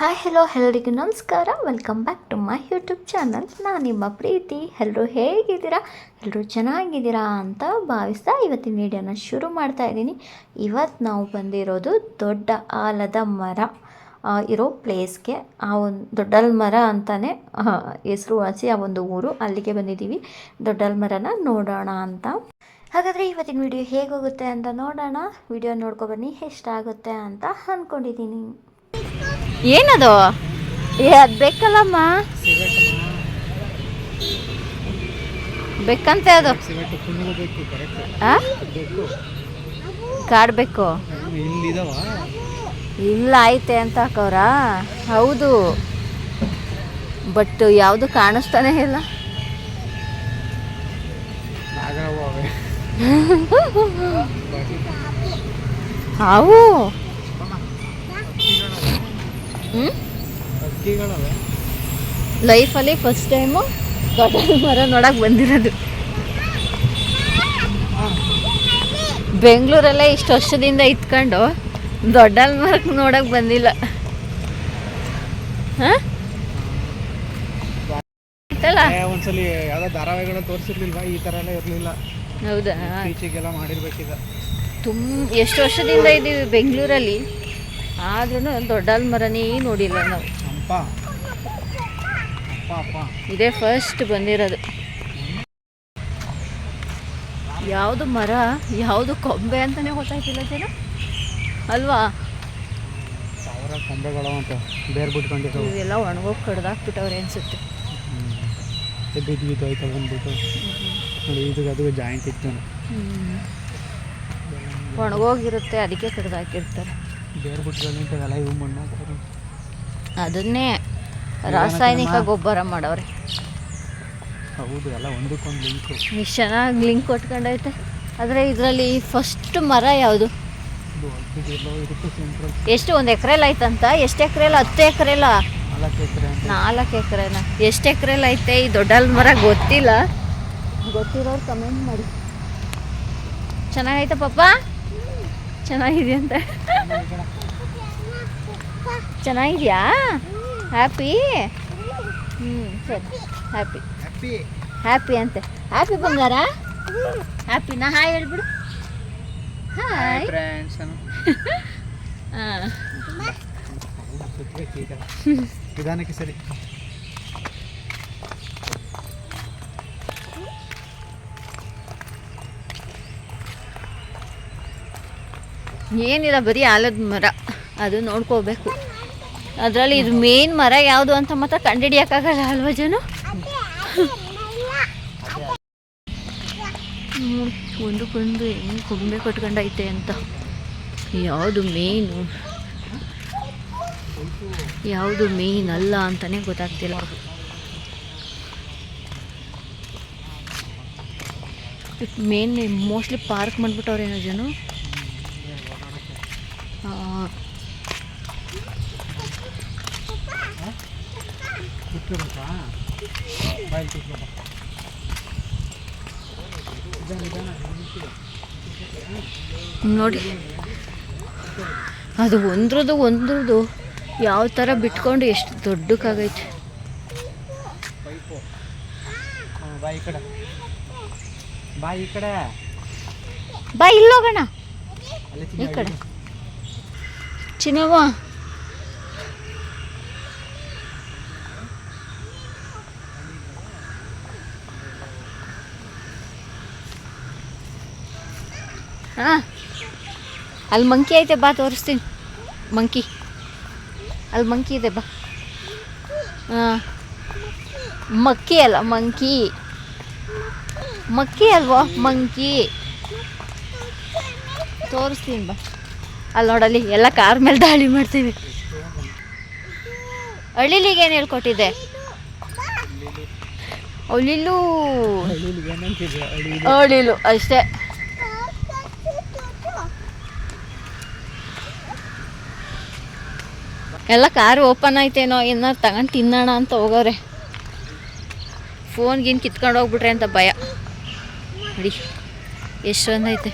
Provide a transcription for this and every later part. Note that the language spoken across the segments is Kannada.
ಹಾಯ್ ಹಲೋ ಎಲ್ಲರಿಗೂ ನಮಸ್ಕಾರ. Welcome back to my YouTube channel ನಾನು ನಿಮ್ಮ ಪ್ರೀತಿ. ಎಲ್ಲರೂ ಹೇಗಿದ್ದೀರಾ? ಎಲ್ಲರೂ ಚೆನ್ನಾಗಿದ್ದೀರಾ ಅಂತ ಭಾವಿಸ್ತಾ ಇವತ್ತಿನ ವಿಡಿಯೋನ ಶುರು ಮಾಡ್ತಾ ಇದ್ದೀನಿ. ಇವತ್ತು ನಾವು ಬಂದಿರೋದು ದೊಡ್ಡ ಆಲದ ಮರ. ಇರೋ ಪ್ಲೇಸ್ಗೆ ಆ ಒಂದು ದೊಡ್ಡಲ್ ಮರ ಅಂತಲೇ ಹೆಸರುವಾಸಿ ಆ ಒಂದು ಊರು. ಅಲ್ಲಿಗೆ ಬಂದಿದ್ದೀವಿ. ದೊಡ್ಡಲ್ ಮರನ ನೋಡೋಣ ಅಂತ. ಹಾಗಾದರೆ ಇವತ್ತಿನ ವಿಡಿಯೋ ಹೇಗೋಗುತ್ತೆ ಅಂತ ನೋಡೋಣ. ವಿಡಿಯೋ ನೋಡ್ಕೊಬನ್ನಿ ಎಷ್ಟಾಗುತ್ತೆ ಅಂತ ಅಂದ್ಕೊಂಡಿದ್ದೀನಿ ಏನದು? ಏ ಅದು ಬೇಕಲ್ಲಮ್ಮ. ಬೇಕಂತೆ ಅದು. ಕಾಡ್ಬೇಕು ಇಲ್ಲ ಐತೆ ಅಂತ ಹಾಕವ್ರ? ಹೌದು. ಬಟ್ ಯಾವುದು ಕಾಣಿಸ್ತಾನೆ ಇಲ್ಲ. ಹಾವು. ಅವೆ ಲೈಫಲ್ಲಿ ಫಸ್ಟ್ ಟೈಮು ದೊಡ್ಡ ಮರ ನೋಡಕ್ಕೆ ಬಂದಿರೋದು. ಬೆಂಗಳೂರಲ್ಲೇ ಇಷ್ಟು ವರ್ಷದಿಂದ ಇತ್ಕೊಂಡು ದೊಡ್ಡ ಮರಕ್ಕೆ ನೋಡಕ್ಕೆ ಬಂದಿಲ್ಲ. ಹಾಂ? ಆಯ್ತಲ್ಲ ಏ, ಒಂದ್ಸಲಿ ಯಾವ್ದೋ ಧಾರಾವಾಹಿಗಳನ್ನ ತೋರಿಸಿರ್ಲಿಲ್ವಾ? ಈ ತರ ಎಲ್ಲ ಇರ್ಲಿಲ್ಲ. ಹೌದಾ? ಈಚೆಗೆಲ್ಲ ಮಾಡಿರ್ಬೇಕಿದ. ತುಂಬ ಎಷ್ಟು ವರ್ಷದಿಂದ ಇದ್ದೀವಿ ಬೆಂಗಳೂರಲ್ಲಿ? ಆದ್ರೂ ದೊಡ್ಡ ಮರನೇ ನೋಡಿಲ್ಲ ನಾವು. ಇದೇ ಫಸ್ಟ್ ಬಂದಿರೋದು. ಯಾವುದು ಮರ ಯಾವುದು ಕೊಂಬೆ ಅಂತಲೇ ಗೊತ್ತಾಯ್ತಿಲ್ಲ ಜನ? ಅಲ್ವಾ? ಸಾವಿರ ಕೊಂಬೆಗಳು ಅಂತ ಬೇರ್ ಬಿಟ್ಕೊಂಡಿದ್ದವು. ಇವೆಲ್ಲ ಒಣಗೋಗಿ ಕಡ್ದಾಕ್ಬಿಟ್ಟವ್ರೆ ಅನ್ಸುತ್ತೆ. ಬಿದ್ದು ಬಿದ್ದು ಆಯ್ತು ಬಂದ್ಬಿಟ್ಟು. ನೋಡಿ ಇದು ಅದು ಜಾಯಿಂಟ್ ಇತ್ತು. ಒಣಗೋಗಿರುತ್ತೆ ಅದಕ್ಕೆ ಕಡ್ದಾಕಿರ್ತಾರೆ. ಬೇರ್ ಬಿಟ್ಕೊಂಡಿದ್ದವೆಲ್ಲ ಇವು ಮಣ್ಣು ಹಾಕೋರು. ಅದನ್ನೇ ರಾಸಾಯನಿಕ ಗೊಬ್ಬರ ಮಾಡವ್ರೆ. ಹೌದು ಎಲ್ಲ ಒಂದಕ್ಕೊಂದು ಲಿಂಕು ಚೆನ್ನಾಗಿ ಲಿಂಕ್ ಕೊಟ್ಕೊಂಡೈತೆ. ಆದರೆ ಇದರಲ್ಲಿ ಫಸ್ಟ್ ಮರ ಯಾವುದು? ಎಷ್ಟು ಒಂದು ಎಕರೆಲಿ ಆಯ್ತಂತ? ಎಷ್ಟು ಎಕರೆಲ್ಲ ಹತ್ತು ಎಕರೆಲ್ಲ ನಾಲ್ಕು ಎಕರೆನ. ಎಷ್ಟು ಎಕರೆಲ್ಲ ಐತೆ? ಈ ದೊಡ್ಡ ಮರ ಗೊತ್ತಿಲ್ಲ. ಗೊತ್ತಿರೋರು ಕಮೆಂಟ್ ಮಾಡಿ. ಚೆನ್ನಾಗೈತೆ ಪಾಪ ಚೆನ್ನಾಗಿದೆಯಂತೆ. ಚೆನ್ನಾಗಿದ್ಯಾ? ಹ್ಯಾಪಿ ಹ್ಞೂ ಸರಿ. ಹ್ಯಾಪಿ ಹ್ಯಾಪಿ ಅಂತೆ. ಹ್ಯಾಪಿ ಬಂಗಾರ? ಹ್ಯಾಪಿನಾ ಹಾಯ್ ಹೇಳ್ಬಿಡು. ಹಾಯ್ ಹಾಂ. ನಿಧಾನಕ್ಕೆ ಸರಿ. ಏನಿಲ್ಲ, ಬರೀ ಆಲದ ಮರ. ಅದು ನೋಡ್ಕೋಬೇಕು. ಅದರಲ್ಲಿ ಇದು ಮೇನ್ ಮರ ಯಾವುದು ಅಂತ ಮಾತ್ರ ಕಂಡುಹಿಡಿಯೋಕ್ಕಾಗಲ್ಲ ಅಲ್ವಾ ಜನ? ಒಂದಕ್ಕೊಂದು ಹೆಂಗೆ ಕೊಂಬೆ ಕೊಟ್ಕೊಂಡೈತೆ ಅಂತ. ಯಾವುದು ಮೇನು ಯಾವುದು ಮೇನ್ ಅಲ್ಲ ಅಂತಾನೆ ಗೊತ್ತಾಗ್ತಿಲ್ಲ. ಮೇನ್ ಮೋಸ್ಟ್ಲಿ ಪಾರ್ಕ್ ಮಾಡ್ಬಿಟ್ಟವ್ರೇನೋ ಜನ ಆ, ಬಾಯಿ ನೋಡಿ. ಅದು ಒಂದ್ರದ್ದು ಒಂದ್ರದ್ದು ಯಾವ ಥರ ಬಿಟ್ಕೊಂಡು ಎಷ್ಟು ದೊಡ್ಡಕ್ಕಾಗೈತೆ. ಬಾಯಿ ಕಡೆ. ಬಾಯ್ ಇಲ್ಲೋಗೋಣ. ಈ ಕಡೆ. ಚಿನ್ನವ್ವ. ಹಾಂ. ಅಲ್ಲಿ ಮಂಕಿ ಐತೆ ಬಾ ತೋರಿಸ್ತೀನಿ. ಮಂಕಿ. ಅಲ್ಲಿ ಮಂಕಿ ಇದೆ ಬಾ. ಹಾಂ. ಮಕ್ಕಿ ಅಲ್ಲ ಮಂಕಿ. ಮಕ್ಕಿ ಅಲ್ವಾ? ಮಂಕಿ. ತೋರಿಸ್ತೀನಿ ಬಾ. ಅಲ್ಲಿ ನೋಡಲ್ಲಿ ಎಲ್ಲ ಕಾರ್ ಮೇಲೆ ದಾಳಿ ಮಾಡ್ತೀವಿ. ಅಳಿಲಿಗೆ ಏನು ಹೇಳ್ಕೊಟ್ಟಿದ್ದೆ? ಅಳಿಲು. ಅಳಿಲು ಅಷ್ಟೇ. ಎಲ್ಲ ಕಾರು ಓಪನ್ ಆಯ್ತೇನೋ ಏನಾರು ತಗೊಂಡು ತಿನ್ನೋಣ ಅಂತ ಹೋಗೋರೆ. ಫೋನ್ ಗೀನ್ ಕಿತ್ಕೊಂಡು ಹೋಗ್ಬಿಟ್ರೆ ಅಂತ ಭಯ. ನೋಡಿ ಎಷ್ಟೊಂದೈತೆ.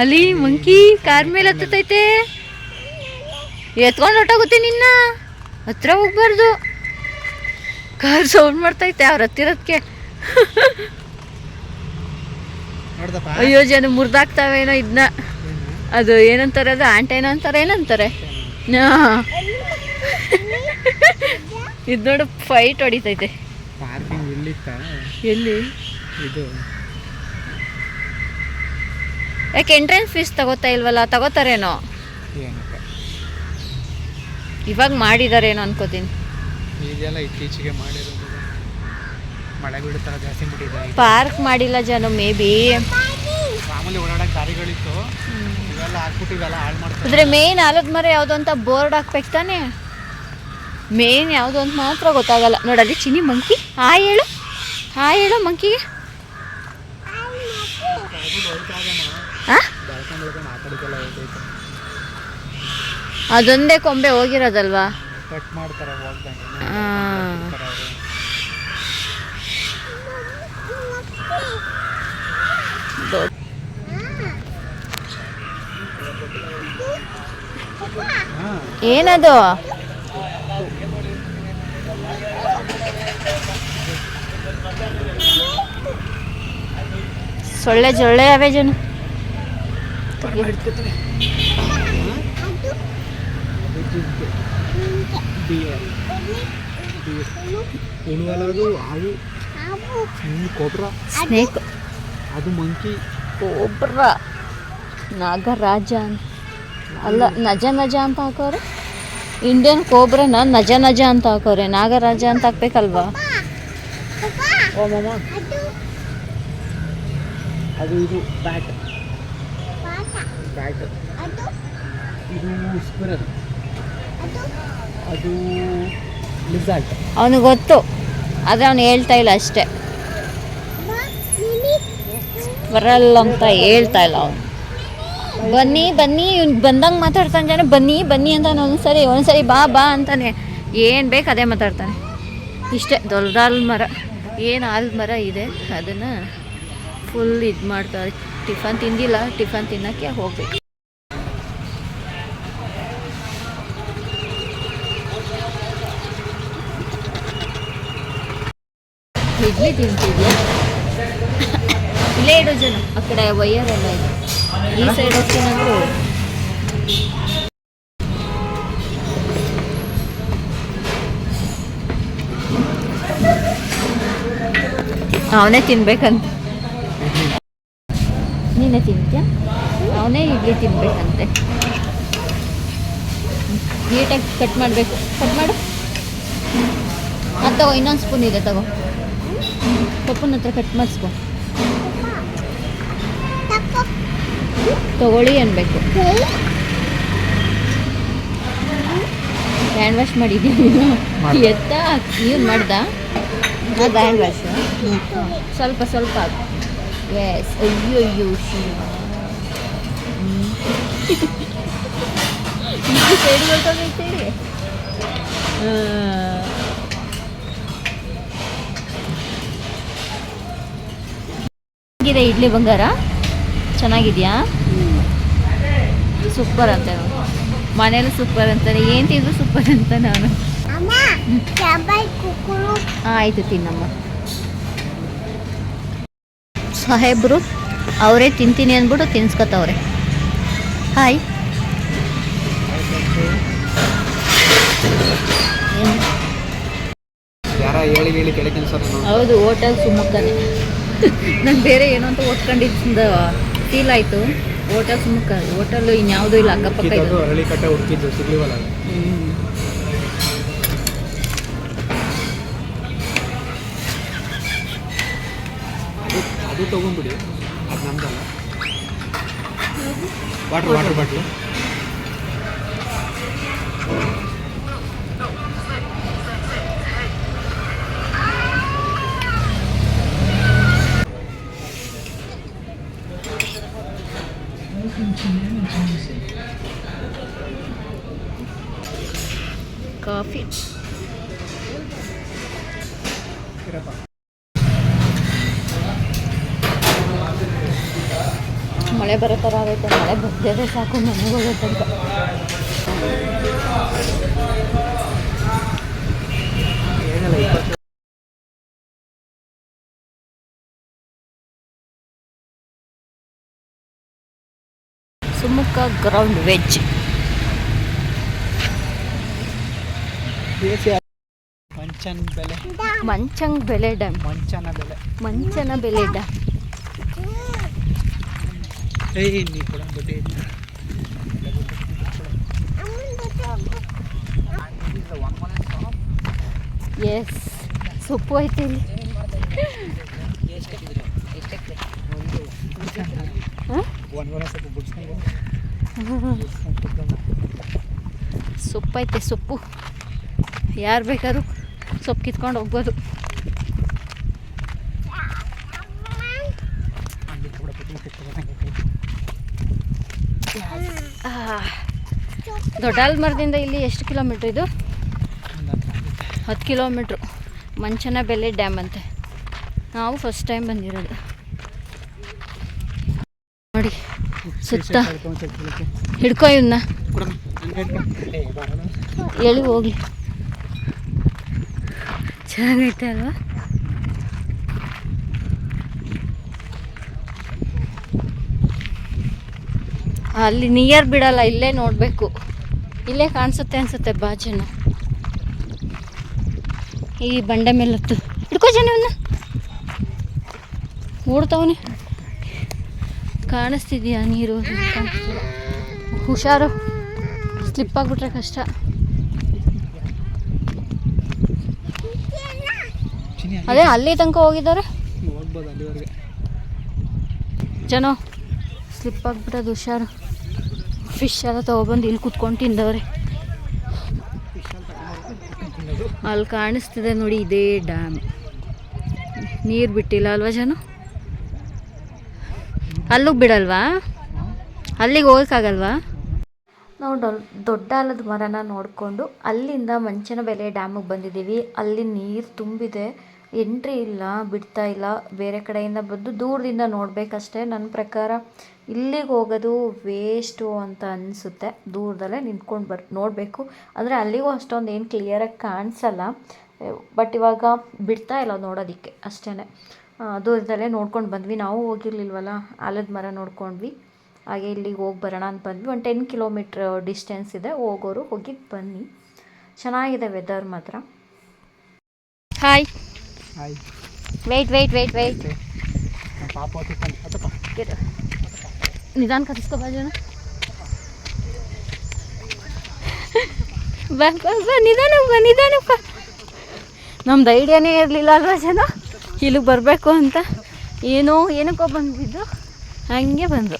ಅಲ್ಲಿ ಮಂಕಿ ಕಾರ್ ಮೇಲೆ ಹತ್ತೈತೆ ಎತ್ಕೊಂಡು ಹೊಟ್ಟೋಗುತ್ತೆ ನಿನ್ನ. ಹತ್ರ ಹೋಗ್ಬಾರ್ದು. ಕಾರ್ ಸೌಂಡ್ ಮಾಡ್ತೈತೆ ಅವ್ರ ಹತ್ತಿರದಕ್ಕೆ ಅಯ್ಯೋ ಜನ ಮುರಿದಾಕ್ತಾವೇನೋ ಇದನ್ನ ಅದು ಏನಂತಾರೆ ಅದು ಆಂಟೈನ ಅಂತಾರೆ ಏನಂತಾರೆ? ಇದು ನೋಡು ಫೈಟ್ ಹೊಡಿತೈತೆ. ಪಾರ್ಕಿಂಗ್ ಇಲ್ಲಿತ್ತ? ಎಲ್ಲಿ? ಇದು. ಯಾಕೆ ಎಂಟ್ರೆನ್ಸ್ ಫೀಸ್ ತಗೋತಾ ಇಲ್ವಲ್ಲ ತಗೋತಾರೇನೋ? ಇವಾಗ ಮಾಡಿದಾರೇನೋ ಅನ್ಕೋತೀನಿ. ಇದೆಲ್ಲ ಇತ್ತೀಚೆಗೆ ಮಾಡಿರೋದು ಮಳೆ ಬೀಳೋ ಜಾಸ್ತಿ ಬಿಟ್ಟಿದೆ ಪಾರ್ಕ್ ಮಾಡಿಲ್ಲ ಜನ ಮೇ ಬಿ ಮಾಮೂಲಿ ಓಡಾಡಕ್ಕೆ ದಾರಿಗಳಿತ್ತು ಇವೆಲ್ಲ ಹಾಕ್ಬಿಟ್ಟು ಇವೆಲ್ಲ ಹಾಳು ಮಾಡ್ತಾರೆ. ಆದರೆ ಮೇನ್ ಆಲದ ಮರ ಯಾವುದು ಅಂತ ಬೋರ್ಡ್ ಹಾಕ್ಬೇಕು ತಾನೆ? ಮೇನ್ ಯಾವುದು ಅಂತ ಮಾತ್ರ ಗೊತ್ತಾಗಲ್ಲ. ನೋಡಲ್ಲಿ ಚಿನಿ ಮಂಕಿ ಹಾ ಹೇಳು. ಹಾ ಹೇಳು ಮಂಕಿಗೆ ಅದೊಂದೇ ಕೊಂಬೆ ಹೋಗಿರೋದಲ್ವಾ? ಕಟ್ ಮಾಡ್ತಾರೆ ಹೋಗ್ದಂಗೆ ಆ. ಅವರು ದೊಡ್ಡ ಹಾಂ ಏನದು? ಸೊಳ್ಳೆ ಜೊಳ್ಳೆ ಅವೇ ಜನ. ಉಳುವಲದು ಹಾವು ಹ್ಞೂ ಕೊಬ್ರ ಸ್ನೇಕ್. ಅದು ಮಂಕಿ. ಒಬ್ರ ನಾಗರಾಜ ಅಂತ. ಅಲ್ಲ ನಜ ನಜ ಅಂತ ಹಾಕೋರೆ? ಇಂಡಿಯನ್ ಕೋಬ್ರನ ನಜ ನಜ ಅಂತ ಹಾಕೋರೆ ನಾಗರಾಜ ಅಂತ ಹಾಕ್ಬೇಕಲ್ವಾ? ಅದು. ಇದು ಬ್ಯಾಟ್. ಬ್ಯಾಟ್. ಇದು ಸ್ಕ್ವಿರಲ್ ಅದು. ಲಿಸಾರ್ಟ್ ಅವನಿಗೆ ಗೊತ್ತು ಆದರೆ ಅವನು ಹೇಳ್ತಾ ಇಲ್ಲ ಅಷ್ಟೇ. ಬರಲ್ಲ ಅಂತ ಹೇಳ್ತಾ ಇಲ್ಲ ಅವನು. ಬನ್ನಿ ಬನ್ನಿ ಬಂದಂಗೆ ಮಾತಾಡ್ತಾನೆ ಜನ. ಬನ್ನಿ ಬನ್ನಿ ಅಂತ ಒಂದ್ಸರಿ ಒಂದ್ಸರಿ ಬಾ ಬಾ ಅಂತಾನೆ. ಏನು ಬೇಕು ಅದೇ ಮಾತಾಡ್ತಾನೆ. ಇಷ್ಟೇ, ದೊಡ್ಡಾಲ್ ಮರ. ಏನು ಆಲ್ ಮರ ಇದೆ, ಅದನ್ನು ಫುಲ್ ಇದು ಮಾಡ್ತಾರೆ. ಟಿಫನ್ ತಿಂದಿಲ್ಲ, ಟಿಫನ್ ತಿನ್ನೋಕ್ಕೆ ಹೋಗ್ಬೇಕು. ಇಡ್ಲಿ ತಿಂತಿದ್ಯಾ? ಇಲ್ಲೇ ಇಡೋ ಜನ. ಆ ಕಡೆ ವೈಯರ್ ಎಲ್ಲ ಇದೆ. ಈ ಸೈಡ್ ಹೋಗ್ತೀನಂದ್ರು ಅವನೇ ತಿನ್ಬೇಕಂತ. ನೀನೆ ತಿಂತ್ಯಾ? ಅವನೇ ಇಡ್ಲಿ ತಿನ್ಬೇಕಂತೆ. ನೀಟಾಗಿ ಕಟ್ ಮಾಡಬೇಕು. ಕಟ್ ಮಾಡು. ಅದು ಇನ್ನೊಂದು ಸ್ಪೂನ್ ಇದೆ ತಗೋ. ಪಪ್ಪನ ಹತ್ರ ಕಟ್ ಮಾಡಿಸ್ಕೊ. ತಗೊಳ್ಳಿ ಅನ್ಬೇಕು ಹ್ಯಾಂಡ್ ವಾಶ್ ಮಾಡಿದ್ದೀವಿ ಮಾಡ್ದೆ. ಎತ್ತ ನೀವು ಮಾಡ್ದ ಅದು ಹ್ಯಾಂಡ್ ವಾಶ್ ಸ್ವಲ್ಪ ಸ್ವಲ್ಪ ಎಸ್ ಅಯ್ಯೋ ಅಯ್ಯೋ ಶಿವ ಸೈಡ್ ಇಡ್ಲಿ ಬಂಗಾರ ಚೆನ್ನಾಗಿದ್ಯಾ? ಸೂಪರ್ ಅಂತ ಮನೇಲಿ ಸೂಪರ್ ಅಂತಾನೆ. ಏನು ತಿಂದ್ರು ಸೂಪರ್ ಅಂತ ನಾನು. ಆಯಿತು ತಿನ್ನಮ್ಮ. ಸಾಹೇಬ್ರು ಅವರೇ ತಿಂತೀನಿ ಅಂದ್ಬಿಟ್ಟು ತಿನ್ಸ್ಕೊತಾವ್ರೆ. ಹಾಯ್ ಹೌದು ಹೋಟೆಲ್ ಸುಮ್ಮಕ್ಕನೆ ನಾನು ಬೇರೆ ಏನೋ ಅಂತ ಓದ್ಕೊಂಡಿದ್ದ ಫೀಲ್ ಆಯಿತು. ಹೋಟೆಲ್ ಸುಮ್ಮಕ ಹೋಟೆಲ್ ಇನ್ಯಾವುದೂ ಇಲ್ಲ ಅಕ್ಕಪಕ್ಕ ಇದೆ. ಹರಳಿ ಕಟ್ಟೆ ಹುಡುಕಿದ್ದು ಸಿಗ್ಲಿವಲ್ಲ ಅದು. ತೊಗೊಂಬಿಡಿ ಅದು ನಮ್ದಲ್ಲ. Water water bottle coffee. ಮಳೆ ಬರೋ ಥರ ಆಗೈತೆ. ಮಳೆ ಬರ್ದಿದ್ರೆ ಸಾಕು ನನಗೆ ಹೋಗೋ ತನಕ ಸುಮುಖ ಗ್ರೌಂಡ್ ವೆಜ್ ಮಂಚನ್ ಬೆಲೆ. ಮಂಚಂಗ್ ಬೆಲೆ ಡ್ಯಾಮ್ ಮಂಚನ ಬೆಲೆ. ಮಂಚನ ಬೆಲೆ ಡ್ಯಾಮ್ ಎಸ್ ಸೊಪ್ಪು ಐತಿ ಇಲ್ಲಿ. ಹಾಂ? ಬಿಡ್ಸ್ಕೊಂಡು ಸೊಪ್ಪು. ಯಾರು ಬೇಕಾದ್ರೂ ಸೊಪ್ಪು ಕಿತ್ಕೊಂಡು ಹೋಗ್ಬೋದು. ಅಲ್ಲಿ ಕೂಡ ಬಿಟ್ಟು ಕಿತ್ಕೊಬಂಗೆ ದೊಡ್ಡ ಮರದಿಂದ ಇಲ್ಲಿ ಎಷ್ಟು ಕಿಲೋಮೀಟ್ರ್ ಇದು? ಹತ್ತು ಕಿಲೋಮೀಟ್ರು. ಮಂಚನ ಬೆಲೆ ಡ್ಯಾಮ್ ಅಂತೆ. ನಾವು ಫಸ್ಟ್ ಟೈಮ್ ಬಂದಿರೋದು ನೋಡಿ ಸುತ್ತ. ಹಿಡ್ಕೊ ಇವನ್ನ ಎಳಿ ಹೋಗ್ಲಿ? ಚೆನ್ನಾಗೈತೆ ಅಲ್ವಾ? ಅಲ್ಲಿ ನಿಯರ್ ಬಿಡಲ್ಲ ಇಲ್ಲೇ ನೋಡಬೇಕು. ಇಲ್ಲೇ ಕಾಣಿಸುತ್ತೆ ಅನ್ಸುತ್ತೆ ಬಾಜನ. ಈ ಬಂಡೆ ಮೇಲೆ ಹತ್ತು ಹಿಡ್ಕೋ ಜನವನ್ನ ಓಡ್ತಾವನೆ. ಕಾಣಿಸ್ತಿದ್ಯಾ ನೀರು. ಹುಷಾರು. ಸ್ಲಿಪ್ ಆಗಿಬಿಟ್ರೆ ಕಷ್ಟ. ಅದೇ ಅಲ್ಲಿ ತನಕ ಹೋಗಿದ್ದಾರೆ? ಜನ ಸ್ಲಿಪ್ ಆಗಿಬಿಟ್ಟದು ಹುಷಾರು. ಫಿಶ್ ಎಲ್ಲ ತಗೊಬಂದು ಇಲ್ಲಿ ಕುತ್ಕೊಂಡು ತಿಂದವ್ರೆ. ಅಲ್ಲಿ ಕಾಣಿಸ್ತಿದೆ ನೋಡಿ, ಇದೇ ಡ್ಯಾಮ್ ನೀರು ಬಿಟ್ಟಿಲ್ಲ ಅಲ್ವಾ ಜನ? ಅಲ್ಲೂ ಬಿಡಲ್ವಾ? ಅಲ್ಲಿಗೆ ಹೋಗೋಕ್ಕಾಗಲ್ವಾ? ನಾವು ಡೊಲ್ ದೊಡ್ಡ ಆಲದ ಮರನ ನೋಡಿಕೊಂಡು ಅಲ್ಲಿಂದ ಮಂಚನ ಬೆಲೆ ಡ್ಯಾಮಿಗೆ ಬಂದಿದ್ದೀವಿ. ಅಲ್ಲಿ ನೀರು ತುಂಬಿದೆ. ಎಂಟ್ರಿ ಇಲ್ಲ, ಬಿಡ್ತಾ ಇಲ್ಲ. ಬೇರೆ ಕಡೆಯಿಂದ ಬಂದು ದೂರದಿಂದ ನೋಡಬೇಕಷ್ಟೇ. ನನ್ನ ಪ್ರಕಾರ ಇಲ್ಲಿಗೆ ಹೋಗೋದು ವೇಸ್ಟು ಅಂತ ಅನಿಸುತ್ತೆ. ದೂರದಲ್ಲೇ ನಿಂತ್ಕೊಂಡು ಬರ್ ನೋಡಬೇಕು. ಅಂದರೆ ಅಲ್ಲಿಗೂ ಅಷ್ಟೊಂದು ಏನು ಕ್ಲಿಯರಾಗಿ ಕಾಣಿಸಲ್ಲ. ಬಟ್ ಇವಾಗ ಬಿಡ್ತಾ ಇಲ್ಲ ನೋಡೋದಕ್ಕೆ ಅಷ್ಟೇ ದೂರದಲ್ಲೇ ನೋಡ್ಕೊಂಡು ಬಂದ್ವಿ. ನಾವು ಹೋಗಿರ್ಲಿಲ್ವಲ್ಲ ಆಲದ ಮರ ನೋಡ್ಕೊಂಡ್ವಿ. ಹಾಗೆ ಇಲ್ಲಿಗೆ ಹೋಗಿ ಬರೋಣ ಅಂತ ಬಂದ್ವಿ. ಒಂದು ಟೆನ್ ಕಿಲೋಮೀಟ್ರ್ ಡಿಸ್ಟೆನ್ಸ್ ಇದೆ. ಹೋಗೋರು ಹೋಗಿ ಬನ್ನಿ. ಚೆನ್ನಾಗಿದೆ ವೆದರ್ ಮಾತ್ರ. Hi hi wait wait wait wait ನಿಧಾನ ಕರೆಸ್ಕೋ ಬಾಜನ ಬಾ ಬಾ ಬಾ ನಿಧಾನ ನಿಧಾನ ನಮ್ದು ಐಡಿಯಾನೇ ಇರಲಿಲ್ಲ ಅಲ್ವಾ ಜನ? ಇಲ್ಲಿಗೆ ಬರಬೇಕು ಅಂತ ಏನೋ ಏನಕ್ಕೋ ಬಂದಿದ್ದು ಹಂಗೆ ಬಂದು.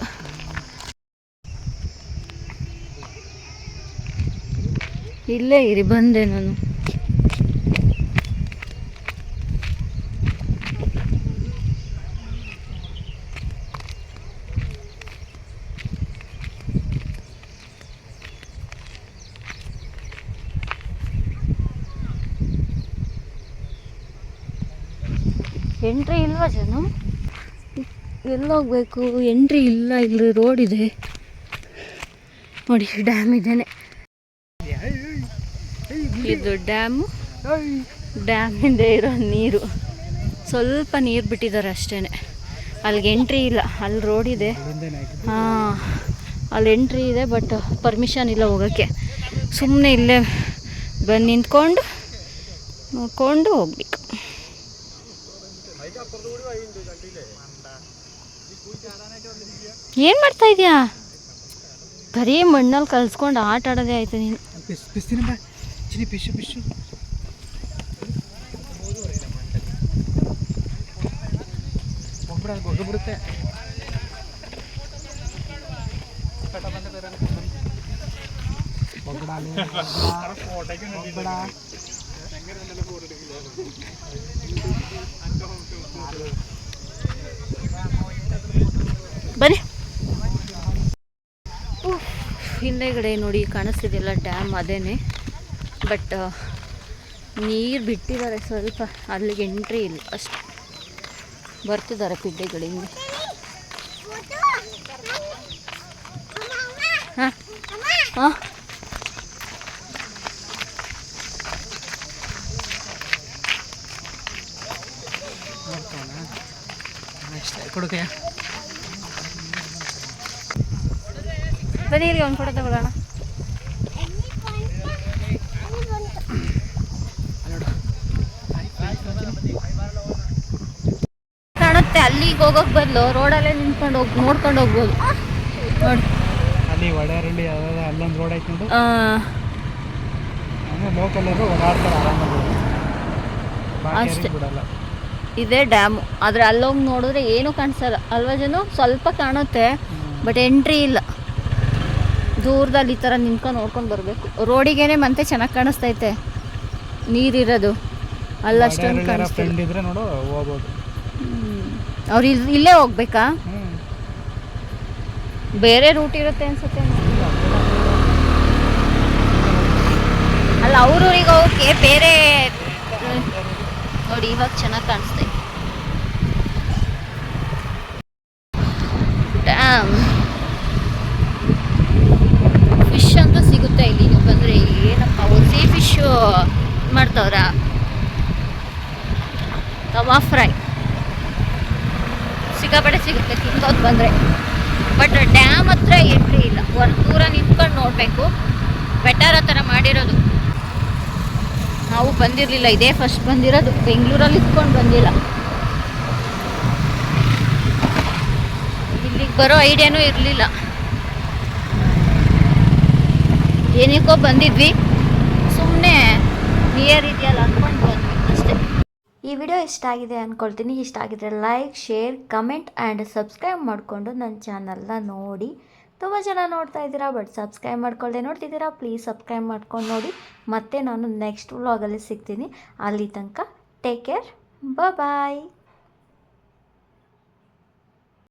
ಇಲ್ಲೇ ಇರಿ ಬಂದೆ ನಾನು. ಎಂಟ್ರಿ ಇಲ್ವಾ ಜನ ಎಲ್ಲೋಗ್ಬೇಕು ಎಂಟ್ರಿ ಇಲ್ಲ ಇಲ್ಲಿ ರೋಡ್ ಇದೆ. ನೋಡಿ ಡ್ಯಾಮ್ ಇದೇನೆ. ಇದು ಡ್ಯಾಮು ಡ್ಯಾಮಿಂದ ಇರೋ ನೀರು. ಸ್ವಲ್ಪ ನೀರು ಬಿಟ್ಟಿದ್ದಾರೆ ಅಷ್ಟೇ ಅಲ್ಲಿಗೆ ಎಂಟ್ರಿ ಇಲ್ಲ. ಅಲ್ಲಿ ರೋಡ್ ಇದೆ. ಹಾಂ ಅಲ್ಲಿ ಎಂಟ್ರಿ ಇದೆ ಬಟ್ ಪರ್ಮಿಷನ್ ಇಲ್ಲ ಹೋಗೋಕ್ಕೆ. ಸುಮ್ಮನೆ ಇಲ್ಲೇ ಬಂದು ನಿಂತ್ಕೊಂಡು ನೋಡ್ಕೊಂಡು ಹೋಗ್ಬೇಕು. ಏನು ಮಾಡ್ತಾ ಇದೀಯಾ? ಬರೀ ಮಣ್ಣಲ್ಲಿ ಕಲ್ಸ್ಕೊಂಡು ಆಟ ಆಡೋದೇ ಆಯ್ತು ನೀನು. ಪಿಸ್ ಬನ್ನಿ. ಹಿಂದೆಗಡೆ ನೋಡಿ ಕಾಣಿಸ್ತಿದೆಯಲ್ಲ ಡ್ಯಾಮ್ ಅದೇನೆ. ಬಟ್ ನೀರು ಬಿಟ್ಟಿದ್ದಾರೆ ಸ್ವಲ್ಪ ಅಲ್ಲಿಗೆ ಎಂಟ್ರಿ ಇಲ್ಲ ಅಷ್ಟು. ಬರ್ತಿದ್ದಾರೆ ಪಿಡ್ಡೆಗಳಿಂದ ಹಾಂ. ಹಾಂ ಕೊಡುಕಯ್ಯ ಬನ್ನಿ ಇಲ್ಲಿ ಒಂದು ಫೋಟೋ ತಗೊಳ್ಳೋಣ ಕಾಣುತ್ತೆ ಅಲ್ಲಿಗೆ ಹೋಗೋಕೆ ಬದಲು ರೋಡಲ್ಲೇ ನಿಂತ್ಕೊಂಡು ಹೋಗಿ ನೋಡ್ಕೊಂಡು ಹೋಗ್ಬೋದು ನೋಡಿ ಅಲ್ಲಿ ಒಡೆಯರಲ್ಲಿ ಯಾವ್ದಾದ್ರು ಅಲ್ಲೊಂದು ರೋಡ್ ಐತೆ ನೋಡು ಲೋಕಲ್ ಓಡಾಡ್ತಾರೆ ಆರಾಮಾಗಿ ಅಷ್ಟೇ. ಬಿಡಲ್ಲ ಇದೇ ಡ್ಯಾಮು. ಆದರೆ ಅಲ್ಲೋಗಿ ನೋಡಿದ್ರೆ ಏನೂ ಕಾಣಿಸಲ್ಲ. ಅಲ್ವಾ ಜನ? ಸ್ವಲ್ಪ ಕಾಣುತ್ತೆ ಬಟ್ ಎಂಟ್ರಿ ಇಲ್ಲ. ದೂರದಲ್ಲಿ ಈ ಥರ ನಿಂತ್ಕೊಂಡು ನೋಡ್ಕೊಂಡು ಬರಬೇಕು. ರೋಡಿಗೇನೆ ಮತ್ತೆ ಚೆನ್ನಾಗಿ ಕಾಣಿಸ್ತೈತೆ. ನೀರಿರೋದು. ಅಲ್ಲಷ್ಟೊಂದು ಕಾಣಿಸ್ತಿಲ್ಲ. ಅವ್ರು ಇಲ್ಲಿ ಇಲ್ಲೇ ಹೋಗ್ಬೇಕಾ? ಬೇರೆ ರೂಟ್ ಇರುತ್ತೆ ಅನ್ಸುತ್ತೆ ಅಲ್ಲ ಅವ್ರೂರಿಗೆ ಹೋಗಕ್ಕೆ ಬೇರೆ ನೋಡಿ, ಇವಾಗ ಚೆನ್ನಾಗಿ ಕಾಣಿಸ್ತೈತೆ ಫಿಶ್ ಅಂತ ಸಿಗುತ್ತೆ ಇಲ್ಲಿ. ನೀವು ಬಂದರೆ ಏನಪ್ಪ ಒಸಿ ಫಿಶ್ಶು ಮಾಡ್ತವ್ರ? ತವಾ ಫ್ರೈ ಸಿಕ್ಕಾಪಟ್ಟೆ ಸಿಗುತ್ತೆ ತಿನ್ಕೋದು ಬಂದರೆ. ಬಟ್ ಡ್ಯಾಮ್ ಹತ್ರ ಎಂಟ್ರಿ ಇಲ್ಲ. ಒಂದು ದೂರ ನಿಂತ್ಕೊಂಡು ನೋಡಬೇಕು. ಬೆಟರ್ ಆ ಥರ ಮಾಡಿರೋದು. ನಾವು ಬಂದಿರಲಿಲ್ಲ. ಇದೇ ಫಸ್ಟ್ ಬಂದಿರೋದು. ಬೆಂಗಳೂರಲ್ಲಿ ಇದ್ಕೊಂಡು ಬಂದಿಲ್ಲ. ಇಲ್ಲಿಗೆ ಬರೋ ಐಡಿಯಾನೂ ಇರಲಿಲ್ಲ. ಏನಕ್ಕೋ ಬಂದಿದ್ವಿ. ಸುಮ್ಮನೆ ನಿಯರ್ ಇದೆಯಲ್ಲ ಅಂದ್ಕೊಂಡು ಬಂದ್ವಿ ಅಷ್ಟೇ. ಈ ವಿಡಿಯೋ ಇಷ್ಟ ಆಗಿದೆ ಅಂದ್ಕೊಳ್ತೀನಿ ಇಷ್ಟ ಆಗಿದ್ರೆ like share comment and subscribe ಮಾಡಿಕೊಂಡು ನನ್ನ ಚಾನಲ್ನ ನೋಡಿ. ತುಂಬ ಜನ ನೋಡ್ತಾ ಇದ್ದೀರಾ ಬಟ್ ಸಬ್ಸ್ಕ್ರೈಬ್ ಮಾಡ್ಕೊಳ್ಳದೆ ನೋಡ್ತಿದ್ದೀರಾ ಪ್ಲೀಸ್ ಸಬ್ಸ್ಕ್ರೈಬ್ ಮಾಡ್ಕೊಂಡು ನೋಡಿ. ಮತ್ತೆ ನಾನು ನೆಕ್ಸ್ಟ್ ವ್ಲಾಗಲ್ಲಿ ಸಿಗ್ತೀನಿ. ಅಲ್ಲಿ ತನಕ ಟೇಕ್ ಕೇರ್ ಬಾಯ್